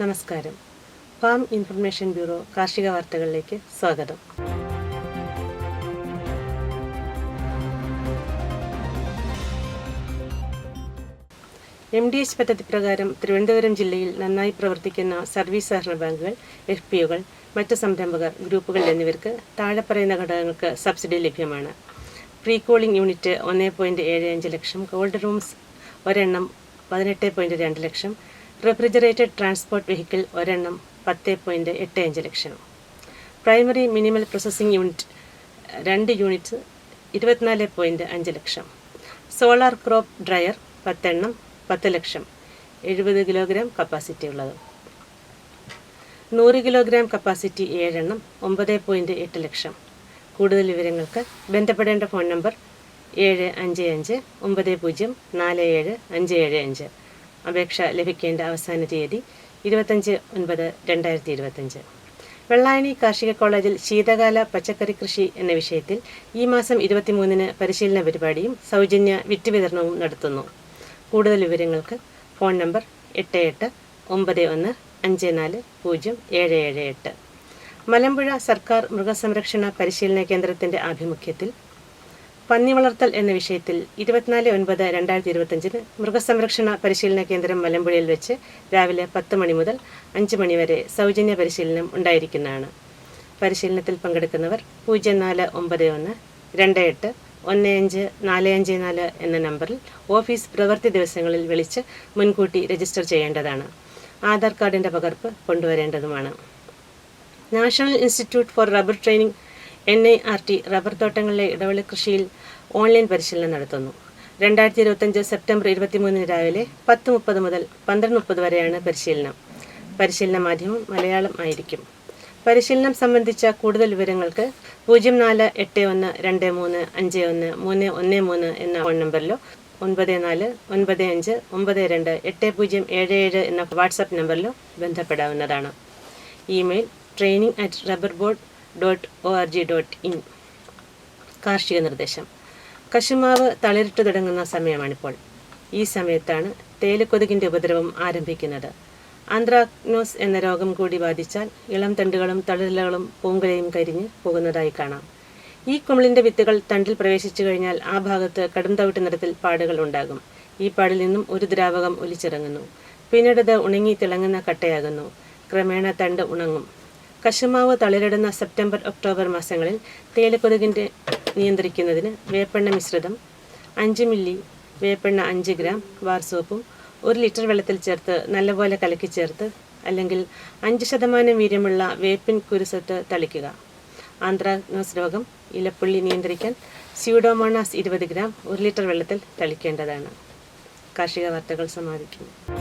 നമസ്കാരം. Farm information bureau കാർഷിക വാർത്തകളിലേക്ക് സ്വാഗതം. എം ഡി എച്ച് പദ്ധതി പ്രകാരം തിരുവനന്തപുരം ജില്ലയിൽ നന്നായി പ്രവർത്തിക്കുന്ന സർവീസ് സഹകരണ ബാങ്കുകൾ എഫ് പി ഒകൾ മറ്റ് സംരംഭകർ ഗ്രൂപ്പുകൾ എന്നിവർക്ക് താഴെ പറയുന്ന ഘടകങ്ങൾക്ക് സബ്സിഡി ലഭ്യമാണ്. പ്രീ കോളിംഗ് യൂണിറ്റ് ഒന്ന് പോയിന്റ് ഏഴ് അഞ്ച് ലക്ഷം കോൾഡ് റൂംസ് ഒരെണ്ണം പതിനെട്ട് പോയിന്റ് രണ്ട് ലക്ഷം റെഫ്രിജറേറ്റഡ് ട്രാൻസ്പോർട്ട് വെഹിക്കിൾ ഒരെണ്ണം പത്ത് പോയിന്റ് എട്ട് അഞ്ച് lakh. Primary minimal processing unit രണ്ട് യൂണിറ്റ്സ് ഇരുപത്തിനാല് പോയിന്റ് അഞ്ച് ലക്ഷം. സോളാർ ക്രോപ്പ് ഡ്രയർ പത്തെണ്ണം പത്ത് ലക്ഷം. എഴുപത് കിലോഗ്രാം കപ്പാസിറ്റി ഉള്ളത്. നൂറ് കിലോഗ്രാം കപ്പാസിറ്റി ഏഴെണ്ണം ഒമ്പത് പോയിന്റ് എട്ട് ലക്ഷം. കൂടുതൽ വിവരങ്ങൾക്ക് ബന്ധപ്പെടേണ്ട ഫോൺ നമ്പർ ഏഴ് അഞ്ച് അഞ്ച് ഒമ്പത് പൂജ്യം നാല് ഏഴ് അഞ്ച് ഏഴ് അഞ്ച്. അപേക്ഷ ലഭിക്കേണ്ട അവസാന തീയതി ഇരുപത്തഞ്ച് ഒൻപത് രണ്ടായിരത്തി ഇരുപത്തഞ്ച് വെള്ളായണി കാർഷിക കോളേജിൽ ശീതകാല പച്ചക്കറി കൃഷി എന്ന വിഷയത്തിൽ ഈ മാസം ഇരുപത്തിമൂന്നിന് പരിശീലന പരിപാടിയും സൗജന്യ വിറ്റ് വിതരണവും നടത്തുന്നു. കൂടുതൽ വിവരങ്ങൾക്ക് ഫോൺ നമ്പർ എട്ട് എട്ട് ഒമ്പത് ഒന്ന് അഞ്ച് നാല് പൂജ്യം ഏഴ് ഏഴ് എട്ട്. മലമ്പുഴ സർക്കാർ മൃഗസംരക്ഷണ പരിശീലന കേന്ദ്രത്തിന്റെ ആഭിമുഖ്യത്തിൽ പന്നി വളർത്തൽ എന്ന വിഷയത്തിൽ ഇരുപത്തിനാല് ഒൻപത് രണ്ടായിരത്തി ഇരുപത്തഞ്ചിന് മൃഗസംരക്ഷണ പരിശീലന കേന്ദ്രം മലമ്പുഴയിൽ വെച്ച് രാവിലെ പത്ത് മണി മുതൽ അഞ്ച് മണി വരെ സൗജന്യ പരിശീലനം ഉണ്ടായിരിക്കുന്നതാണ്. പരിശീലനത്തിൽ പങ്കെടുക്കുന്നവർ പൂജ്യം നാല് ഒമ്പത് ഒന്ന് രണ്ട് എട്ട് ഒന്ന് അഞ്ച് നാല് അഞ്ച് നാല് എന്ന നമ്പറിൽ ഓഫീസ് പ്രവൃത്തി ദിവസങ്ങളിൽ വിളിച്ച് മുൻകൂട്ടി രജിസ്റ്റർ ചെയ്യേണ്ടതാണ്. ആധാർ കാർഡിന്റെ പകർപ്പ് കൊണ്ടുവരേണ്ടതുമാണ്. National institute for rubber training N I R T rubber തോട്ടങ്ങളിലെ ഇടവിള കൃഷിയിൽ ഓൺലൈൻ പരിശീലനം നടത്തുന്നു. രണ്ടായിരത്തി ഇരുപത്തഞ്ച് സെപ്റ്റംബർ ഇരുപത്തിമൂന്നിന് രാവിലെ പത്ത് മുപ്പത് മുതൽ പന്ത്രണ്ട് മുപ്പത് വരെയാണ് പരിശീലനം. പരിശീലന മാധ്യമം മലയാളം ആയിരിക്കും. പരിശീലനം സംബന്ധിച്ച കൂടുതൽ വിവരങ്ങൾക്ക് പൂജ്യം നാല് എട്ട് ഒന്ന് രണ്ട് മൂന്ന് അഞ്ച് ഒന്ന് മൂന്ന് ഒന്ന് മൂന്ന് എന്ന ഫോൺ നമ്പറിലോ ഒൻപത് നാല് ഒൻപത് അഞ്ച് ഒമ്പത് രണ്ട് എട്ട് പൂജ്യം ഏഴ് ഏഴ് എന്ന വാട്സാപ്പ് നമ്പറിലോ ബന്ധപ്പെടാവുന്നതാണ്. Email training at rubber board dot O R G dot in കാർഷിക നിർദ്ദേശം. കശുമാവ് തളിരിട്ട് തുടങ്ങുന്ന സമയമാണിപ്പോൾ. ഈ സമയത്താണ് തേയിലക്കൊതുകിന്റെ ഉപദ്രവം ആരംഭിക്കുന്നത്. ആന്ത്രാക്നോസ് എന്ന രോഗം കൂടി ബാധിച്ചാൽ ഇളം തണ്ടുകളും തളിരിലകളും പൂങ്കുലയും കരിഞ്ഞ് പോകുന്നതായി കാണാം. ഈ കുമിളിന്റെ വിത്തുകൾ തണ്ടിൽ പ്രവേശിച്ചു കഴിഞ്ഞാൽ ആ ഭാഗത്ത് കടും തവിട്ട് നിറത്തിൽ പാടുകൾ ഉണ്ടാകും. ഈ പാടിൽ നിന്നും ഒരു ദ്രാവകം ഒലിച്ചിറങ്ങുന്നു. പിന്നീട് ഇത് ഉണങ്ങി തിളങ്ങുന്ന കട്ടയാകുന്നു. ക്രമേണ തണ്ട് ഉണങ്ങും. കശുമാവ് തളിരിടുന്ന സെപ്റ്റംബർ ഒക്ടോബർ മാസങ്ങളിൽ തേയിലക്കൊതുകിന്റെ നിയന്ത്രിക്കുന്നതിന് വേപ്പെണ്ണ മിശ്രിതം അഞ്ച് മില്ലി വേപ്പെണ്ണ അഞ്ച് ഗ്രാം ബാർ സോപ്പും ഒരു ലിറ്റർ വെള്ളത്തിൽ ചേർത്ത് നല്ലപോലെ കലക്കി ചേർത്ത് അല്ലെങ്കിൽ അഞ്ച് ശതമാനം വീര്യമുള്ള വേപ്പിൻ കുരുസത്ത് തളിക്കുക. ആന്ത്രാഗ്നോസ് രോഗം ഇലപ്പുള്ളി നിയന്ത്രിക്കാൻ സ്യൂഡോമോണാസ് ഇരുപത് ഗ്രാം ഒരു ലിറ്റർ വെള്ളത്തിൽ തളിക്കേണ്ടതാണ്. കാർഷിക വാർത്തകൾ സമാപിക്കുന്നു.